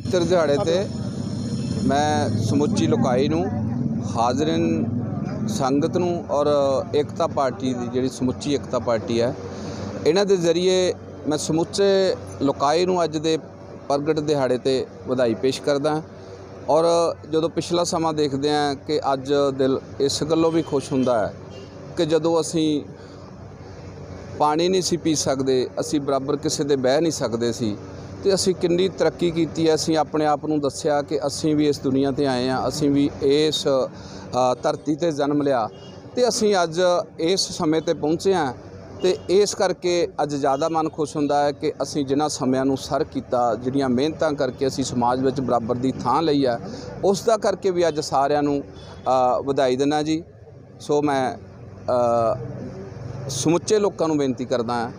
ਪਵਿੱਤਰ ਦਿਹਾੜੇ ਤੇ ਮੈਂ ਸਮੁੱਚੀ ਲੋਕਾਈ ਨੂੰ, ਹਾਜ਼ਰਿਨ ਸੰਗਤ ਨੂੰ ਔਰ ਏਕਤਾ ਪਾਰਟੀ ਦੀ ਜਿਹੜੀ ਸਮੁੱਚੀ ਏਕਤਾ ਪਾਰਟੀ ਹੈ, ਇਹਨਾਂ ਦੇ ਜ਼ਰੀਏ ਮੈਂ ਸਮੁੱਚੇ ਲੋਕਾਈ ਨੂੰ ਅੱਜ ਦੇ ਪ੍ਰਗਟ ਦਿਹਾੜੇ ਤੇ ਵਧਾਈ ਪੇਸ਼ ਕਰਦਾ ਔਰ ਜਦੋਂ ਪਿਛਲਾ ਸਮਾਂ ਦੇਖਦੇ ਹਾਂ ਕਿ ਅੱਜ ਦਿਲ ਇਸ ਗੱਲੋਂ ਵੀ ਖੁਸ਼ ਹੁੰਦਾ ਹੈ ਕਿ ਜਦੋਂ ਅਸੀਂ ਪਾਣੀ ਨਹੀਂ ਸੀ ਪੀ ਸਕਦੇ, ਅਸੀਂ ਬਰਾਬਰ ਕਿਸੇ ਦੇ ਬਹਿ ਨਹੀਂ ਸਕਦੇ ਸੀ ਤੇ ਅਸੀਂ ਕਿੰਨੀ ਤਰੱਕੀ ਕੀਤੀ ਹੈ, ਅਸੀਂ ਆਪਣੇ ਆਪ ਨੂੰ ਦੱਸਿਆ ਕਿ ਅਸੀਂ ਵੀ ਇਸ ਦੁਨੀਆ ਤੇ ਆਏ ਹਾਂ, ਅਸੀਂ ਵੀ ਇਸ ਧਰਤੀ ਤੇ ਜਨਮ ਲਿਆ। ਤੇ ਅਸੀਂ ਅੱਜ ਇਸ ਸਮੇਂ ਤੇ ਪਹੁੰਚੇ ਹਾਂ ਤੇ ਇਸ ਕਰਕੇ ਅੱਜ ਜ਼ਿਆਦਾ ਮਨ ਖੁਸ਼ ਹੁੰਦਾ ਹੈ ਕਿ ਅਸੀਂ ਜਿਨ੍ਹਾਂ ਸਮਿਆਂ ਨੂੰ ਸਰ ਕੀਤਾ, ਜਿਹੜੀਆਂ ਮਿਹਨਤਾਂ ਕਰਕੇ ਅਸੀਂ ਸਮਾਜ ਵਿੱਚ ਬਰਾਬਰ ਦੀ ਥਾਂ ਲਈ ਹੈ, ਉਸ ਦਾ ਕਰਕੇ ਵੀ ਅੱਜ ਸਾਰਿਆਂ ਨੂੰ ਵਧਾਈ ਦਿੰਦਾ ਜੀ। ਸੋ ਮੈਂ ਸਮੁੱਚੇ ਲੋਕਾਂ ਨੂੰ ਬੇਨਤੀ ਕਰਦਾ ਹਾਂ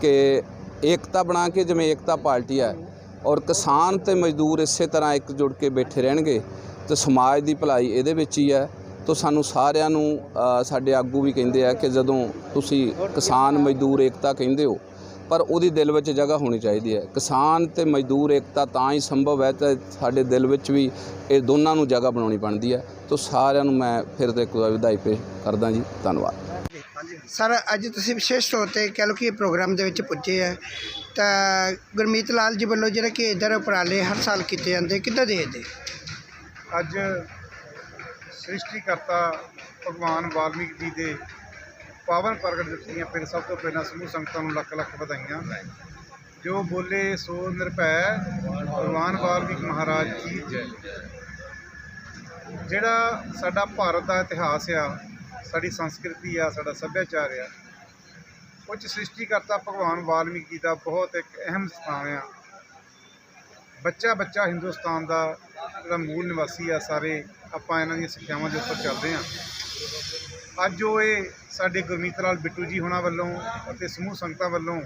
ਕਿ ਏਕਤਾ ਬਣਾ ਕੇ ਜਿਵੇਂ ਏਕਤਾ ਪਾਰਟੀ ਹੈ ਔਰ ਕਿਸਾਨ ਤੇ ਮਜ਼ਦੂਰ ਇਸੇ ਤਰ੍ਹਾਂ ਇੱਕ ਜੁੜ ਕੇ ਬੈਠੇ ਰਹਿਣਗੇ, ਤੇ ਸਮਾਜ ਦੀ ਭਲਾਈ ਇਹਦੇ ਵਿੱਚ ਹੀ ਹੈ। ਤੋਂ ਸਾਨੂੰ ਸਾਰਿਆਂ ਨੂੰ ਸਾਡੇ ਆਗੂ ਵੀ ਕਹਿੰਦੇ ਆ ਕਿ ਜਦੋਂ ਤੁਸੀਂ ਕਿਸਾਨ ਮਜ਼ਦੂਰ ਏਕਤਾ ਕਹਿੰਦੇ ਹੋ, ਪਰ ਉਹਦੀ ਦਿਲ ਵਿੱਚ ਜਗ੍ਹਾ ਹੋਣੀ ਚਾਹੀਦੀ ਹੈ। ਕਿਸਾਨ ਤੇ ਮਜ਼ਦੂਰ ਏਕਤਾ ਤਾਂ ਹੀ ਸੰਭਵ ਹੈ ਤੇ ਸਾਡੇ ਦਿਲ ਵਿੱਚ ਵੀ ਇਹ ਦੋਨਾਂ ਨੂੰ ਜਗ੍ਹਾ ਬਣਾਉਣੀ ਬਣਦੀ ਹੈ। ਤੋਂ ਸਾਰਿਆਂ ਨੂੰ ਮੈਂ ਫਿਰ ਤੋਂ ਇੱਕ ਵਾਰ ਵਧਾਈ ਪੇਸ਼ ਕਰਦਾ ਜੀ। ਧੰਨਵਾਦ। ਸਰ, ਅੱਜ ਤੁਸੀਂ ਵਿਸ਼ੇਸ਼ ਤੌਰ ਤੇ ਕਹਿ ਲਓ ਕਿ ਇਹ ਪ੍ਰੋਗਰਾਮ ਦੇ ਵਿੱਚ ਪੁੱਜੇ ਆ। ਤਾਂ ਗੁਰਮੀਤ ਲਾਲ ਜੀ ਵੱਲੋਂ ਜਿਹੜਾ ਕਿ ਇਧਰ ਉਪਰਾਲੇ ਹਰ ਸਾਲ ਕੀਤੇ ਜਾਂਦੇ, ਕਿੱਦਾਂ ਦੇਖਦੇ ਅੱਜ ਸ੍ਰਿਸ਼ਟੀਕਰਤਾ ਭਗਵਾਨ ਵਾਲਮੀਕ ਜੀ ਦੇ ਪਾਵਨ ਪ੍ਰਗਟ ਦਿੱਤੀਆਂ ਫਿਰ ਸਭ ਤੋਂ ਪਹਿਲਾਂ ਸਮੂਹ ਸੰਗਤਾਂ ਨੂੰ ਲੱਖ ਲੱਖ ਵਧਾਈਆਂ। ਜੋ ਬੋਲੇ ਸੋ ਨਿਰਭੈ ਭਗਵਾਨ ਵਾਲਮੀਕ ਮਹਾਰਾਜ ਜੀ ਜੈ। ਜਿਹੜਾ ਸਾਡਾ ਭਾਰਤ ਦਾ ਇਤਿਹਾਸ ਆ ਸਾਡੀ ਸੰਸਕ੍ਰਿਤੀ ਆ, ਸਾਡਾ ਸੱਭਿਆਚਾਰ ਆ। ਉਹ 'ਚ ਸ੍ਰਿਸ਼ਟੀਕਰਤਾ ਭਗਵਾਨ ਵਾਲਮੀਕ ਜੀ ਦਾ ਬਹੁਤ ਇੱਕ ਅਹਿਮ ਸਥਾਨ ਆ। ਬੱਚਾ ਬੱਚਾ ਹਿੰਦੁਸਤਾਨ ਦਾ ਜਿਹੜਾ ਮੂਲ ਨਿਵਾਸੀ ਆ, ਸਾਰੇ ਆਪਾਂ ਇਹਨਾਂ ਦੀਆਂ ਸਿੱਖਿਆਵਾਂ ਦੇ ਉੱਪਰ ਚੱਲਦੇ ਆ। ਅੱਜ ਉਹ ਇਹ ਸਾਡੇ ਗੁਰਮੀਤ ਲਾਲ ਬਿੱਟੂ ਜੀ ਹੋਣਾ ਵੱਲੋਂ ਅਤੇ ਸਮੂਹ ਸੰਗਤਾਂ ਵੱਲੋਂ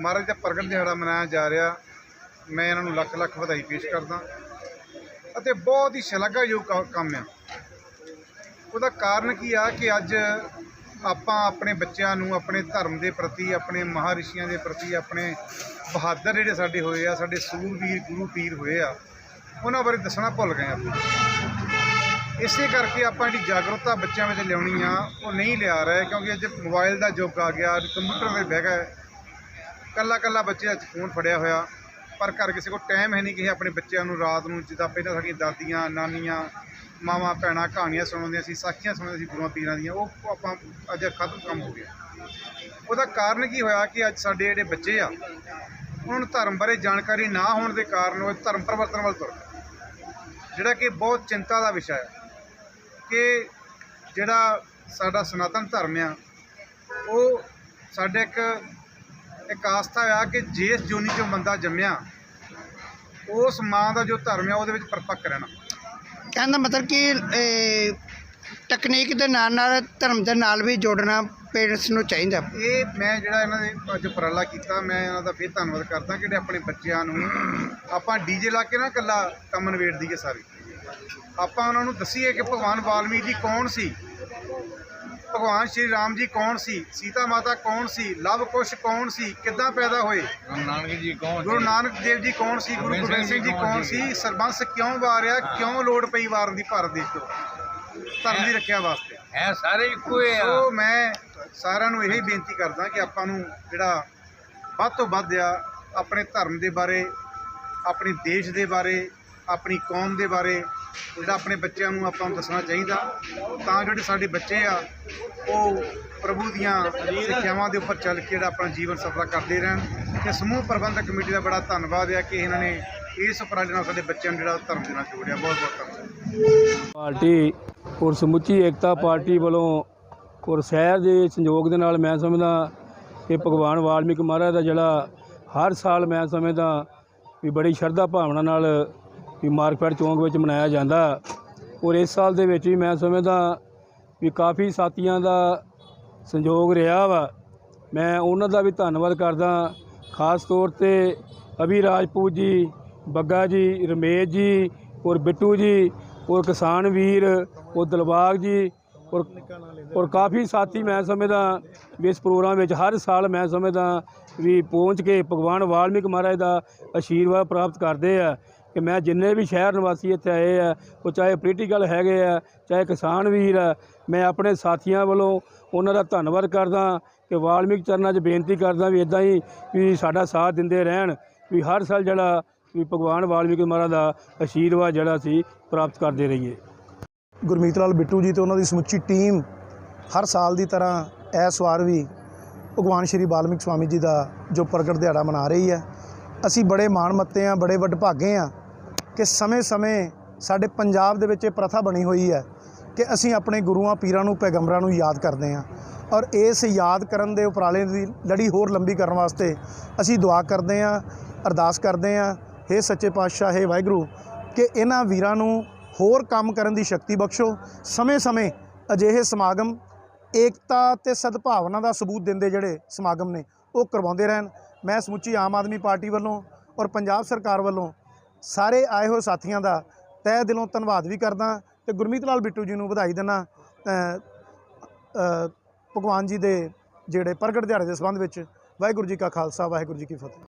ਮਹਾਰਾਜ ਦਾ ਪ੍ਰਗਟ ਦਿਹਾੜਾ ਮਨਾਇਆ ਜਾ ਰਿਹਾ। ਮੈਂ ਇਹਨਾਂ ਨੂੰ ਲੱਖ ਲੱਖ ਵਧਾਈ ਪੇਸ਼ ਕਰਦਾ। ਅਤੇ ਬਹੁਤ ਹੀ ਸ਼ਲਾਘਾਯੋਗ ਕ- ਕੰਮ ਆ। ਉਹਦਾ ਕਾਰਨ ਕੀ ਆ ਕਿ ਅੱਜ ਆਪਾਂ ਆਪਣੇ ਬੱਚਿਆਂ ਨੂੰ ਆਪਣੇ ਧਰਮ ਦੇ ਪ੍ਰਤੀ, ਆਪਣੇ ਮਹਾਰਿਸ਼ੀਆਂ ਦੇ ਪ੍ਰਤੀ, ਆਪਣੇ ਬਹਾਦਰ ਜਿਹੜੇ ਸਾਡੇ ਹੋਏ ਆ, ਸਾਡੇ ਸੂਰਵੀਰ ਗੁਰੂ ਪੀਰ ਹੋਏ ਆ, ਉਹਨਾਂ ਬਾਰੇ ਦੱਸਣਾ ਭੁੱਲ ਗਏ ਆਪਾਂ। ਇਸੇ ਕਰਕੇ ਆਪਾਂ ਜਿਹੜੀ ਜਾਗਰੂਕਤਾ ਬੱਚਿਆਂ ਵਿੱਚ ਲਿਆਉਣੀ ਆ, ਉਹ ਨਹੀਂ ਲਿਆ ਰਹੇ, ਕਿਉਂਕਿ ਅੱਜ ਮੋਬਾਈਲ ਦਾ ਯੁੱਗ ਆ ਗਿਆ, ਅੱਜ ਕੰਪਿਊਟਰ ਤੇ ਬਹਿ ਗਿਆ ਕੱਲਾ ਕੱਲਾ ਬੱਚੇ ਅੱਜ ਫੋਨ ਫੜਿਆ ਹੋਇਆ। ਪਰ ਘਰ ਕਿਸੇ ਕੋਲ ਟਾਈਮ ਹੈ ਨਹੀਂ ਕਿ ਆਪਣੇ ਬੱਚਿਆਂ ਨੂੰ ਰਾਤ ਨੂੰ ਜਿੱਦਾਂ ਪਹਿਲਾਂ ਸਾਡੀਆਂ ਦਾਦੀਆਂ, ਨਾਨੀਆਂ, ਮਾਵਾਂ, ਭੈਣਾਂ, ਕਹਾਣੀਆਂ ਸੁਣਾਉਂਦੀਆਂ ਸੀ, ਸਾਖੀਆਂ ਸੁਣਾਉਂਦੀਆਂ ਸੀ ਗੁਰੂਆਂ, ਪੀਰਾਂ ਦੀਆਂ, ਉਹ ਆਪਾਂ ਅੱਜ ਖਤਮ ਕੰਮ ਹੋ ਗਿਆ। ਉਹਦਾ ਕਾਰਨ ਕੀ ਹੋਇਆ ਕਿ ਅੱਜ ਸਾਡੇ ਜਿਹੜੇ ਬੱਚੇ ਆ, ਉਹਨਾਂ ਨੂੰ ਧਰਮ ਬਾਰੇ ਜਾਣਕਾਰੀ ਨਾ ਹੋਣ ਦੇ ਕਾਰਨ ਉਹ ਧਰਮ ਪਰਿਵਰਤਨ ਵੱਲ ਤੁਰ ਜਿਹੜਾ ਕਿ ਬਹੁਤ ਚਿੰਤਾ ਦਾ ਵਿਸ਼ਾ ਹੈ ਕਿ ਜਿਹੜਾ ਸਾਡਾ ਸਨਾਤਨ ਧਰਮ ਆ, ਉਹ ਸਾਡੇ ਇੱਕ ਇੱਕ ਆਸਥਾ ਆ ਕਿ ਜਿਸ ਜੋਨੀ ਚੋਂ ਬੰਦਾ ਜੰਮਿਆ ਉਸ ਮਾਂ ਦਾ ਜੋ ਧਰਮ ਆ ਉਹਦੇ ਵਿੱਚ ਪਰਪੱਕ ਰਹਿਣਾ। ਕਹਿਣ ਦਾ ਮਤਲਬ ਕਿ ਇਹ ਟੈਕਨੀਕ ਦੇ ਨਾਲ ਨਾਲ ਧਰਮ ਦੇ ਨਾਲ ਵੀ ਜੋੜਨਾ ਪੇਰੈਂਟਸ ਨੂੰ ਚਾਹੀਦਾ। ਇਹ ਮੈਂ ਜਿਹੜਾ ਇਹਨਾਂ ਦੇ ਅੱਜ ਉਪਰਾਲਾ ਕੀਤਾ ਮੈਂ ਇਹਨਾਂ ਦਾ ਫਿਰ ਧੰਨਵਾਦ ਕਰਦਾ ਕਿ ਜਿਹੜੇ ਆਪਣੇ ਬੱਚਿਆਂ ਨੂੰ ਆਪਾਂ ਡੀਜੇ ਲਾ ਕੇ ਨਾ ਇਕੱਲਾ ਕੰਮ ਨਿਬੇੜ ਦਈਏ ਸਾਰੇ। ਆਪਾਂ ਉਹਨਾਂ ਨੂੰ ਦੱਸੀਏ ਕਿ ਭਗਵਾਨ ਵਾਲਮੀਕ ਜੀ ਕੌਣ ਸੀ? ਭਗਵਾਨ ਸ਼੍ਰੀ ਰਾਮ ਜੀ ਕੌਣ ਸੀ? ਸੀਤਾ ਮਾਤਾ ਕੌਣ ਸੀ? ਲਵ ਕੁਸ਼ ਕੌਣ ਸੀ? ਕਿੱਦਾਂ ਪੈਦਾ ਹੋਏ? ਗੁਰੂ ਨਾਨਕ ਜੀ ਕੌਣ ਗੁਰੂ ਨਾਨਕ ਦੇਵ ਜੀ ਕੌਣ ਸੀ? ਗੁਰੂ ਗੋਬਿੰਦ ਸਿੰਘ ਜੀ ਕੌਣ ਸੀ? ਸਰਬੰਸ ਕਿਉਂ ਵਾਰਿਆ? ਕਿਉਂ ਲੋੜ ਪਈ ਵਾਰਨ ਦੀ ਭਾਰਤ ਦੇਸ਼ ਤੋਂ? ਧਰਮ ਦੀ ਰੱਖਿਆ ਵਾਸਤੇ। ਹੈ ਸਾਰੇ ਇੱਕੋ ਹੀ ਆ। ਸੋ ਮੈਂ ਸਾਰਿਆਂ ਨੂੰ ਇਹੀ ਬੇਨਤੀ ਕਰਦਾ ਕਿ ਆਪਾਂ ਨੂੰ ਜਿਹੜਾ ਵੱਧ ਤੋਂ ਵੱਧ ਆ ਆਪਣੇ ਧਰਮ ਦੇ ਬਾਰੇ ਆਪਣੇ ਦੇਸ਼ ਦੇ ਬਾਰੇ ਆਪਣੀ ਕੌਮ ਦੇ ਬਾਰੇ ਜਿਹੜਾ ਆਪਣੇ ਬੱਚਿਆਂ ਨੂੰ ਆਪਾਂ ਨੂੰ ਦੱਸਣਾ ਚਾਹੀਦਾ, ਤਾਂ ਜਿਹੜੇ ਸਾਡੇ ਬੱਚੇ ਆ, ਉਹ ਪ੍ਰਭੂ ਦੀਆਂ ਸਿੱਖਿਆਵਾਂ ਦੇ ਉੱਪਰ ਚੱਲ ਕੇ ਜਿਹੜਾ ਆਪਣਾ ਜੀਵਨ ਸਫਲਾ ਕਰਦੇ ਰਹਿਣ ਤੇ ਸਮੂਹ ਪ੍ਰਬੰਧਕ ਕਮੇਟੀ ਦਾ ਬੜਾ ਧੰਨਵਾਦ ਹੈ ਕਿ ਇਹਨਾਂ ਨੇ ਇਸ ਉਪਰਾਲੇ ਨਾਲ ਸਾਡੇ ਬੱਚਿਆਂ ਨੂੰ ਜਿਹੜਾ ਧਰਮ ਦੇ ਨਾਲ ਜੋੜਿਆ। ਬਹੁਤ ਬਹੁਤ ਧੰਨਵਾਦ। ਪਾਰਟੀ ਔਰ ਸਮੁੱਚੀ ਏਕਤਾ ਪਾਰਟੀ ਵੱਲੋਂ ਔਰ ਸ਼ਹਿਰ ਦੇ ਸੰਯੋਗ ਦੇ ਨਾਲ ਮੈਂ ਸਮਝਦਾ ਕਿ ਭਗਵਾਨ ਵਾਲਮੀਕ ਮਹਾਰਾਜ ਦਾ ਜਿਹੜਾ ਹਰ ਸਾਲ ਮੈਂ ਸਮਝਦਾ ਵੀ ਬੜੀ ਸ਼ਰਧਾ ਭਾਵਨਾ ਨਾਲ ਵੀ ਮਾਰਕੀਟ ਚੌਂਕ ਵਿੱਚ ਮਨਾਇਆ ਜਾਂਦਾ। ਔਰ ਇਸ ਸਾਲ ਦੇ ਵਿੱਚ ਵੀ ਮੈਂ ਸਮਝਦਾ ਵੀ ਕਾਫੀ ਸਾਥੀਆਂ ਦਾ ਸੰਯੋਗ ਰਿਹਾ ਵਾ। ਮੈਂ ਉਹਨਾਂ ਦਾ ਵੀ ਧੰਨਵਾਦ ਕਰਦਾ। ਖਾਸ ਤੌਰ ਤੇ ਅਭੀ ਰਾਜਪੂਤ ਜੀ, ਬੱਗਾ ਜੀ, ਰਮੇਸ਼ ਜੀ, ਔਰ ਬਿੱਟੂ ਜੀ, ਔਰ ਕਿਸਾਨ ਵੀਰ, ਔਰ ਦਿਲਬਾਗ ਜੀ, ਔਰ ਔਰ ਕਾਫੀ ਸਾਥੀ ਮੈਂ ਸਮਝਦਾ ਵੀ ਇਸ ਪ੍ਰੋਗਰਾਮ ਵਿੱਚ ਹਰ ਸਾਲ ਮੈਂ ਸਮਝਦਾ ਵੀ ਪਹੁੰਚ ਕੇ ਭਗਵਾਨ ਵਾਲਮੀਕ ਮਹਾਰਾਜ ਦਾ ਆਸ਼ੀਰਵਾਦ ਪ੍ਰਾਪਤ ਕਰਦੇ ਆ। ਕਿ ਮੈਂ ਜਿੰਨੇ ਵੀ ਸ਼ਹਿਰ ਨਿਵਾਸੀ ਇੱਥੇ ਆਏ ਆ, ਉਹ ਚਾਹੇ ਪੋਲੀਟੀਕਲ ਹੈਗੇ ਆ, ਚਾਹੇ ਕਿਸਾਨ ਵੀਰ ਆ, ਮੈਂ ਆਪਣੇ ਸਾਥੀਆਂ ਵੱਲੋਂ ਉਹਨਾਂ ਦਾ ਧੰਨਵਾਦ ਕਰਦਾ ਕਿ ਵਾਲਮੀਕ ਚਰਨਾਂ 'ਚ ਬੇਨਤੀ ਕਰਦਾ ਵੀ ਇਦਾਂ ਹੀ ਵੀ ਸਾਡਾ ਸਾਥ ਦਿੰਦੇ ਰਹਿਣ, ਵੀ ਹਰ ਸਾਲ ਜਿਹੜਾ ਵੀ ਭਗਵਾਨ ਵਾਲਮੀਕ ਮਹਾਰਾਜ ਦਾ ਆਸ਼ੀਰਵਾਦ ਜਿਹੜਾ ਸੀ ਪ੍ਰਾਪਤ ਕਰਦੇ ਰਹੀਏ। ਗੁਰਮੀਤ ਲਾਲ ਬਿੱਟੂ ਜੀ ਤੇ ਉਹਨਾਂ ਦੀ ਸਮੁੱਚੀ ਟੀਮ ਹਰ ਸਾਲ ਦੀ ਤਰ੍ਹਾਂ ਇਸ ਵਾਰ ਵੀ ਭਗਵਾਨ ਸ਼੍ਰੀ ਵਾਲਮੀਕ ਸਵਾਮੀ ਜੀ ਦਾ ਜੋ ਪ੍ਰਗਟ ਦਿਹਾੜਾ ਮਨਾ ਰਹੀ ਹੈ ਅਸੀਂ ਬੜੇ ਮਾਣ ਮੱਤੇ ਆ, ਬੜੇ ਵਡਭਾਗੇ ਆ ਕਿ ਸਮੇਂ-ਸਮੇਂ ਸਾਡੇ ਪੰਜਾਬ ਦੇ ਵਿੱਚ ਇਹ ਪ੍ਰਥਾ ਬਣੀ ਹੋਈ ਹੈ ਕਿ ਅਸੀਂ ਆਪਣੇ ਗੁਰੂਆਂ, ਪੀਰਾਂ ਨੂੰ, ਪੈਗੰਬਰਾਂ ਨੂੰ ਯਾਦ ਕਰਦੇ ਹਾਂ ਔਰ ਇਸ ਯਾਦ ਕਰਨ ਦੇ ਉਪਰਾਲੇ ਦੀ ਲੜੀ ਹੋਰ ਲੰਬੀ ਕਰਨ ਵਾਸਤੇ ਅਸੀਂ ਦੁਆ ਕਰਦੇ ਹਾਂ ਅਰਦਾਸ ਕਰਦੇ ਹਾਂ ਹੇ ਸੱਚੇ ਪਾਤਸ਼ਾਹ, ਹੇ ਵਾਹਿਗੁਰੂ, ਕਿ ਇਹਨਾਂ ਵੀਰਾਂ ਨੂੰ ਹੋਰ ਕੰਮ ਕਰਨ ਦੀ ਸ਼ਕਤੀ ਬਖਸ਼ੋ। ਸਮੇਂ-ਸਮੇਂ ਅਜਿਹੇ ਸਮਾਗਮ ਏਕਤਾ ਤੇ ਸਦਭਾਵਨਾ ਦਾ ਸਬੂਤ ਦਿੰਦੇ ਜਿਹੜੇ ਸਮਾਗਮ ਨੇ, ਉਹ ਕਰਵਾਉਂਦੇ ਰਹਿਣ। ਮੈਂ ਸਮੁੱਚੀ ਆਮ ਆਦਮੀ ਪਾਰਟੀ ਵੱਲੋਂ ਔਰ ਪੰਜਾਬ ਸਰਕਾਰ ਵੱਲੋਂ ਸਾਰੇ ਆਏ ਹੋਏ ਸਾਥੀਆਂ ਦਾ ਤਹਿ ਦਿਲੋਂ ਧੰਨਵਾਦ ਵੀ ਕਰਦਾ ਤੇ ਗੁਰਮੀਤ ਲਾਲ ਬਿੱਟੂ ਜੀ ਨੂੰ ਵਧਾਈ ਦਿੰਦਾ ਭਗਵਾਨ ਜੀ ਦੇ ਜਿਹੜੇ ਪ੍ਰਗਟ ਦਿਹਾੜੇ ਦੇ ਸੰਬੰਧ ਵਿੱਚ, ਵਾਹਿਗੁਰੂ ਜੀ ਕਾ ਖਾਲਸਾ, ਵਾਹਿਗੁਰੂ ਜੀ ਕੀ ਫਤਿਹ।